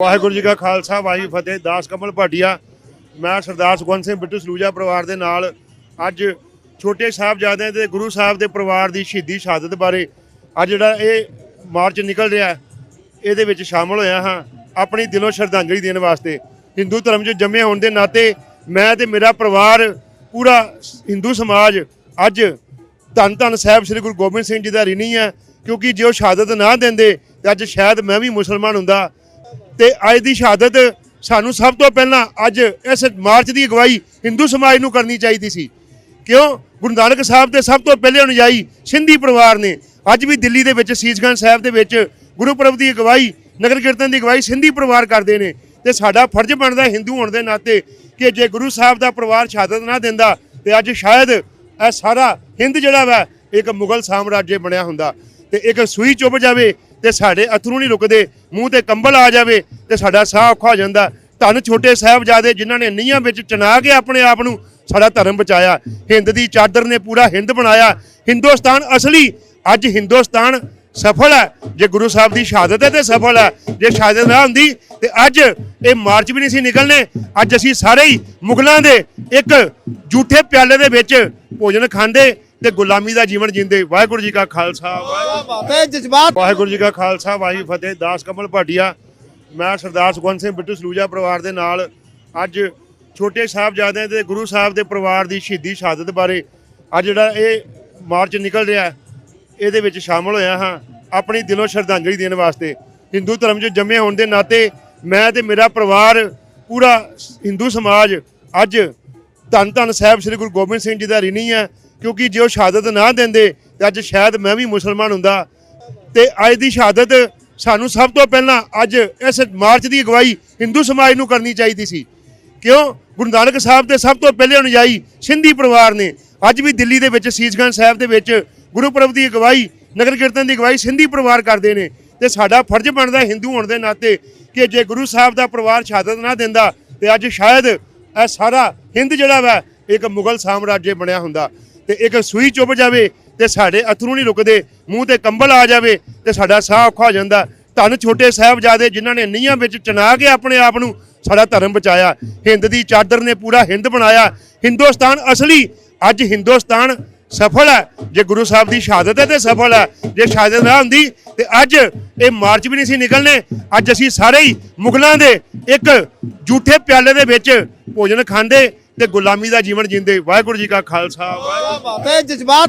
ਵਾਹਿਗੁਰੂ ਜੀ ਕਾ ਖਾਲਸਾ, ਵਾਹਿਗੁਰੂ ਜੀ ਫਤਿਹ। ਦਾਸ ਕਮਲ ਭਾਟੀਆ, ਮੈਂ ਸਰਦਾਰ ਸੁਖਵੰਤ ਸਿੰਘ ਬਿੱਟੂ ਸਲੂਜਾ ਪਰਿਵਾਰ ਦੇ ਨਾਲ ਅੱਜ ਛੋਟੇ ਸਾਹਿਬਜ਼ਾਦਿਆਂ ਦੇ, ਗੁਰੂ ਸਾਹਿਬ ਦੇ ਪਰਿਵਾਰ ਦੀ ਸ਼ਹੀਦੀ ਸ਼ਹਾਦਤ ਬਾਰੇ ਅੱਜ ਜਿਹੜਾ ਇਹ ਮਾਰਚ ਨਿਕਲ ਰਿਹਾ, ਇਹਦੇ ਵਿੱਚ ਸ਼ਾਮਲ ਹੋਇਆ ਹਾਂ। ਆਪਣੀ ਦਿਲੋਂ ਸ਼ਰਧਾਂਜਲੀ ਦੇਣ ਵਾਸਤੇ ਹਿੰਦੂ ਧਰਮ 'ਚ ਜੰਮੇ ਹੋਣ ਦੇ ਨਾਤੇ ਮੈਂ ਤੇ ਮੇਰਾ ਪਰਿਵਾਰ ਪੂਰਾ ਹਿੰਦੂ ਸਮਾਜ ਅੱਜ ਧੰਨ ਧੰਨ ਸਾਹਿਬ ਸ੍ਰੀ ਗੁਰੂ ਗੋਬਿੰਦ ਸਿੰਘ ਜੀ ਦਾ ਰਿਣੀ ਹੈ, ਕਿਉਂਕਿ ਜੇ ਉਹ ਸ਼ਹਾਦਤ ਨਾ ਦਿੰਦੇ ਤੇ ਅੱਜ ਸ਼ਾਇਦ ਮੈਂ ਵੀ ਮੁਸਲਮਾਨ ਹੁੰਦਾ। ਤੇ ਅੱਜ ਦੀ ਸ਼ਹਾਦਤ ਸਾਨੂੰ ਸਭ ਤੋਂ ਪਹਿਲਾਂ ਅੱਜ ਇਸ ਮਾਰਚ ਦੀ ਅਗਵਾਈ ਹਿੰਦੂ ਸਮਾਜ ਨੂੰ ਕਰਨੀ ਚਾਹੀਦੀ ਸੀ। ਕਿਉਂ? ਗੁਰੂ ਨਾਨਕ ਸਾਹਿਬ ਦੇ ਸਭ ਤੋਂ ਪਹਿਲੇ ਅਨੁਯਾਈ ਸਿੰਧੀ ਪਰਿਵਾਰ ਨੇ ਅੱਜ ਵੀ ਦਿੱਲੀ ਦੇ ਵਿੱਚ ਸੀਸਗੰਜ ਸਾਹਿਬ ਦੇ ਵਿੱਚ ਗੁਰੂਪੁਰਬ ਦੀ ਅਗਵਾਈ, ਨਗਰ ਕੀਰਤਨ ਦੀ ਅਗਵਾਈ ਸਿੰਧੀ ਪਰਿਵਾਰ ਕਰਦੇ ਨੇ। ਤੇ ਸਾਡਾ ਫਰਜ਼ ਬਣਦਾ ਹਿੰਦੂ ਹੋਣ ਦੇ ਨਾਤੇ ਕਿ ਜੇ ਗੁਰੂ ਸਾਹਿਬ ਦਾ ਪਰਿਵਾਰ ਸ਼ਹਾਦਤ ਨਾ ਦਿੰਦਾ, ਤੇ ਅੱਜ ਸ਼ਾਇਦ ਇਹ ਸਾਰਾ ਹਿੰਦ ਜਿਹੜਾ ਵਾ, ਇੱਕ ਮੁਗਲ ਸਾਮਰਾਜ ਬਣਿਆ ਹੁੰਦਾ। ਤੇ ਇੱਕ ਸੂਈ ਚੁੱਭ ਜਾਵੇ ਤੇ ਸਾਡੇ ਅਥਰੂ ਨਹੀਂ ਰੁਕਦੇ, ਮੂੰਹ ਤੇ ਕੰਬਲ ਆ ਜਾਵੇ ਤੇ ਸਾਡਾ ਸਾਹ ਔਖਾ ਹੋ ਜਾਂਦਾ। ਧੰਨ ਛੋਟੇ ਸਾਹਿਬਜ਼ਾਦੇ ਜਿਨ੍ਹਾਂ ਨੇ ਨੀਹਾਂ ਵਿੱਚ ਚਨਾ ਕੇ ਆਪਣੇ ਆਪ ਨੂੰ ਸਾਡਾ ਧਰਮ ਬਚਾਇਆ। ਹਿੰਦ ਦੀ ਚਾਦਰ ਨੇ ਪੂਰਾ ਹਿੰਦ ਬਣਾਇਆ। ਹਿੰਦੁਸਤਾਨ ਅਸਲੀ, ਅੱਜ ਹਿੰਦੁਸਤਾਨ ਸਫਲ ਹੈ। ਜੇ ਗੁਰੂ ਸਾਹਿਬ ਦੀ ਸ਼ਹਾਦਤ ਹੈ ਤੇ ਸਫਲ ਹੈ। ਜੇ ਸ਼ਹਾਦਤ ਨਾ ਹੁੰਦੀ ਤੇ ਅੱਜ ਇਹ ਮਾਰਚ ਵੀ ਨਹੀਂ ਸੀ ਨਿਕਲਨੇ ਅੱਜ ਅਸੀਂ ਸਾਰੇ ਹੀ ਮੁਗਲਾਂ ਦੇ ਇੱਕ ਝੂਠੇ ਪਿਆਲੇ ਦੇ ਵਿੱਚ ਭੋਜਨ ਖਾਂਦੇ। ਤੇ ਗੁਲਾਮੀ ਦਾ ਜੀਵਨ ਜਿੰਦੇ। ਵਾਹਿਗੁਰੂ ਜੀ ਕਾ ਖਾਲਸਾ ਵਾਹਿਗੁਰੂ ਤੇ ਜਜ਼ਬਾਤ। ਵਾਹਿਗੁਰੂ ਜੀ ਕਾ ਖਾਲਸਾ ਕੀ ਫਤਿਹ। ਦਾਸ ਕਮਲ ਭਾਟੀਆ ਮੈਂ ਸਰਦਾਰ ਸੁਖਵੰਤ ਸਿੰਘ ਬਿੱਟੂ ਸਲੂਜਾ ਪਰਿਵਾਰ ਦੇ ਨਾਲ ਅੱਜ ਛੋਟੇ ਸਾਹਿਬਜ਼ਾਦਿਆਂ ਦੇ ਗੁਰੂ ਸਾਹਿਬ ਦੇ ਪਰਿਵਾਰ ਦੀ ਸ਼ਹੀਦੀ ਸ਼ਹਾਦਤ ਬਾਰੇ ਅੱਜ ਜਿਹੜਾ ਇਹ ਮਾਰਚ ਨਿਕਲ ਰਿਹਾ ਇਹਦੇ ਵਿੱਚ ਸ਼ਾਮਲ ਹੋਇਆ ਹਾਂ। ਆਪਣੀ ਦਿਲੋਂ ਸ਼ਰਧਾਂਜਲੀ ਦੇਣ ਵਾਸਤੇ ਹਿੰਦੂ ਧਰਮ 'ਚ ਜੰਮੇ ਹੋਣ ਦੇ ਨਾਤੇ ਮੈਂ ਤੇ ਮੇਰਾ ਪਰਿਵਾਰ ਪੂਰਾ ਹਿੰਦੂ ਸਮਾਜ ਅੱਜ ਧੰਨ ਧੰਨ ਸਾਹਿਬ ਸ੍ਰੀ ਗੁਰੂ ਗੋਬਿੰਦ ਸਿੰਘ ਜੀ ਦਾ ਰਿਣੀ ਹੈ। ਕਿਉਂਕਿ ਜੇ ਉਹ ਸ਼ਹਾਦਤ ਨਾ ਦਿੰਦੇ ਤੇ ਅੱਜ ਸ਼ਾਇਦ ਮੈਂ ਵੀ ਮੁਸਲਮਾਨ ਹੁੰਦਾ। ਤੇ ਅੱਜ ਦੀ ਸ਼ਹਾਦਤ ਸਾਨੂੰ ਸਭ ਤੋਂ ਪਹਿਲਾਂ ਅੱਜ ਇਸ ਮਾਰਚ ਦੀ ਅਗਵਾਈ ਹਿੰਦੂ ਸਮਾਜ ਨੂੰ ਕਰਨੀ ਚਾਹੀਦੀ ਸੀ। ਕਿਉਂ? ਗੁਰੂ ਨਾਨਕ ਸਾਹਿਬ ਦੇ ਸਭ ਤੋਂ ਪਹਿਲੇ ਅਨੁਯਾਈ ਸਿੰਧੀ ਪਰਿਵਾਰ ਨੇ। ਅੱਜ ਵੀ ਦਿੱਲੀ ਦੇ ਵਿੱਚ ਸੀਸਗੰਜ ਸਾਹਿਬ ਦੇ ਵਿੱਚ ਗੁਰੂਪੁਰਬ ਦੀ ਅਗਵਾਈ, ਨਗਰ ਕੀਰਤਨ ਦੀ ਅਗਵਾਈ ਸਿੰਧੀ ਪਰਿਵਾਰ ਕਰਦੇ ਨੇ। ਤੇ ਸਾਡਾ ਫਰਜ਼ ਬਣਦਾ ਹਿੰਦੂ ਹੋਣ ਦੇ ਨਾਤੇ ਕਿ ਜੇ ਗੁਰੂ ਸਾਹਿਬ ਦਾ ਪਰਿਵਾਰ ਸ਼ਹਾਦਤ ਨਾ ਦਿੰਦਾ, ਤੇ ਅੱਜ ਸ਼ਾਇਦ ਇਹ ਸਾਰਾ ਹਿੰਦ ਜਿਹੜਾ ਵਾ, ਇੱਕ ਮੁਗਲ ਸਾਮਰਾਜ ਬਣਿਆ ਹੁੰਦਾ। ਤੇ ਇੱਕ ਸੂਈ ਚੁੱਭ ਜਾਵੇ ਤੇ ਸਾਡੇ ਅਥਰੂ ਨਹੀਂ ਰੁਕਦੇ, ਮੂੰਹ ਤੇ ਕੰਬਲ ਆ ਜਾਵੇ ਤੇ ਸਾਡਾ ਸਾਹ ਔਖਾ ਹੋ ਜਾਂਦਾ। ਧੰਨ ਛੋਟੇ ਸਾਹਿਬਜ਼ਾਦੇ ਜਿਨ੍ਹਾਂ ਨੇ ਨੀਹਾਂ ਵਿੱਚ ਚਨਾ ਕੇ ਆਪਣੇ ਆਪ ਨੂੰ ਸਾਡਾ ਧਰਮ ਬਚਾਇਆ। ਹਿੰਦ ਦੀ ਚਾਦਰ ਨੇ ਪੂਰਾ ਹਿੰਦ ਬਣਾਇਆ। ਹਿੰਦੁਸਤਾਨ ਅਸਲੀ, ਅੱਜ ਹਿੰਦੁਸਤਾਨ ਸਫਲ ਹੈ। ਜੇ ਗੁਰੂ ਸਾਹਿਬ ਦੀ ਸ਼ਹਾਦਤ ਹੈ ਤੇ ਸਫਲ ਹੈ। ਜੇ ਸ਼ਹਾਦਤ ਨਾ ਹੁੰਦੀ ਤੇ ਅੱਜ ਇਹ ਮਾਰਚ ਵੀ ਨਹੀਂ ਸੀ ਨਿਕਲਨੇ ਅੱਜ ਅਸੀਂ ਸਾਰੇ ਹੀ ਮੁਗਲਾਂ ਦੇ ਇੱਕ ਝੂਠੇ ਪਿਆਲੇ ਦੇ ਵਿੱਚ ਭੋਜਨ ਖਾਂਦੇ ਤੇ ਗੁਲਾਮੀ ਦਾ ਜੀਵਨ ਜਿੰਦੇ ਵਾਹਿਗੁਰੂ ਜੀ ਕਾ ਖਾਲਸਾ ਵਾਹਿਗੁਰੂ ਤੇ ਜਜ਼ਬਾਤ